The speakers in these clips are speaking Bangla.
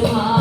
좋아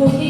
প্রতি